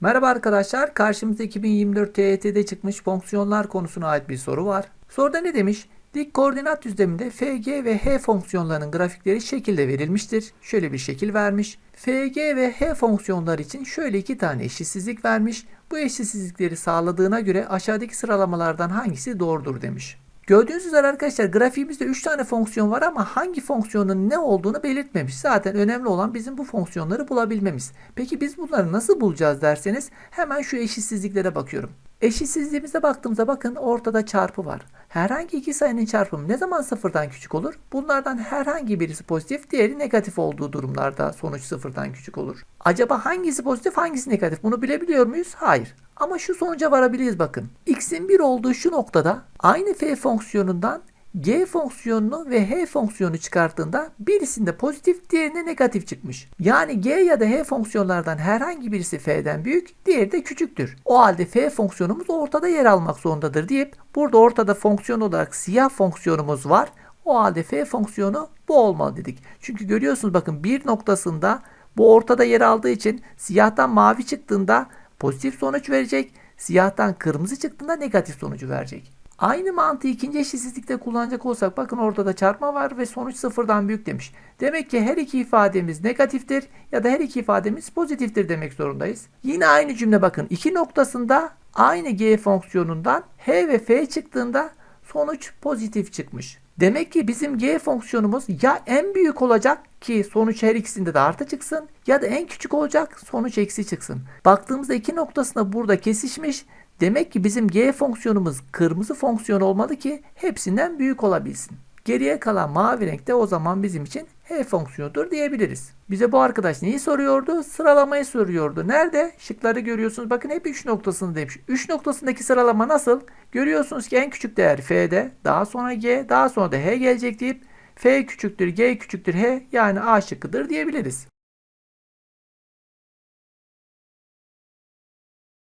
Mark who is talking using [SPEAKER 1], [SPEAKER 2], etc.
[SPEAKER 1] Merhaba arkadaşlar, karşımızda 2024 TYT'de çıkmış fonksiyonlar konusuna ait bir soru var. Soruda ne demiş? Dik koordinat düzleminde FG ve H fonksiyonlarının grafikleri şekilde verilmiştir. Şöyle bir şekil vermiş. FG ve H fonksiyonlar için şöyle iki tane eşitsizlik vermiş. Bu eşitsizlikleri sağladığına göre aşağıdaki sıralamalardan hangisi doğrudur demiş. Gördüğünüz üzere arkadaşlar grafiğimizde 3 tane fonksiyon var ama hangi fonksiyonun ne olduğunu belirtmemiş. Zaten önemli olan bizim bu fonksiyonları bulabilmemiz. Peki biz bunları nasıl bulacağız derseniz hemen şu eşitsizliklere bakıyorum. Eşitsizliğimize baktığımızda bakın ortada çarpı var. Herhangi iki sayının çarpımı ne zaman sıfırdan küçük olur? Bunlardan herhangi birisi pozitif, diğeri negatif olduğu durumlarda sonuç sıfırdan küçük olur. Acaba hangisi pozitif, hangisi negatif? Bunu bilebiliyor muyuz? Hayır. Ama şu sonuca varabiliriz bakın. X'in 1 olduğu şu noktada aynı f fonksiyonundan g fonksiyonunu ve h fonksiyonu çıkarttığında birisinde pozitif diğerinde negatif çıkmış. Yani g ya da h fonksiyonlardan herhangi birisi f'den büyük diğeri de küçüktür. O halde f fonksiyonumuz ortada yer almak zorundadır deyip burada ortada fonksiyon olarak siyah fonksiyonumuz var. O halde f fonksiyonu bu olmalı dedik. Çünkü görüyorsunuz bakın bir noktasında bu ortada yer aldığı için siyahtan mavi çıktığında pozitif sonuç verecek. Siyahtan kırmızı çıktığında negatif sonucu verecek. Aynı mantığı ikinci eşitsizlikte kullanacak olsak bakın orada da çarpma var ve sonuç sıfırdan büyük demiş. Demek ki her iki ifademiz negatiftir ya da her iki ifademiz pozitiftir demek zorundayız. Yine aynı cümle bakın iki noktasında aynı g fonksiyonundan h ve f çıktığında sonuç pozitif çıkmış. Demek ki bizim g fonksiyonumuz ya en büyük olacak ki sonuç her ikisinde de artı çıksın ya da en küçük olacak sonuç eksi çıksın. Baktığımızda iki noktasında burada kesişmiş. Demek ki bizim g fonksiyonumuz kırmızı fonksiyon olmalı ki hepsinden büyük olabilsin. Geriye kalan mavi renk de o zaman bizim için h fonksiyonudur diyebiliriz. Bize bu arkadaş neyi soruyordu? Sıralamayı soruyordu. Nerede? Şıkları görüyorsunuz. Bakın hep 3 noktasını demiş. 3 noktasındaki sıralama nasıl? Görüyorsunuz ki en küçük değer f'de, daha sonra g, daha sonra da h gelecek deyip f küçüktür, g küçüktür, h yani a şıkkıdır diyebiliriz.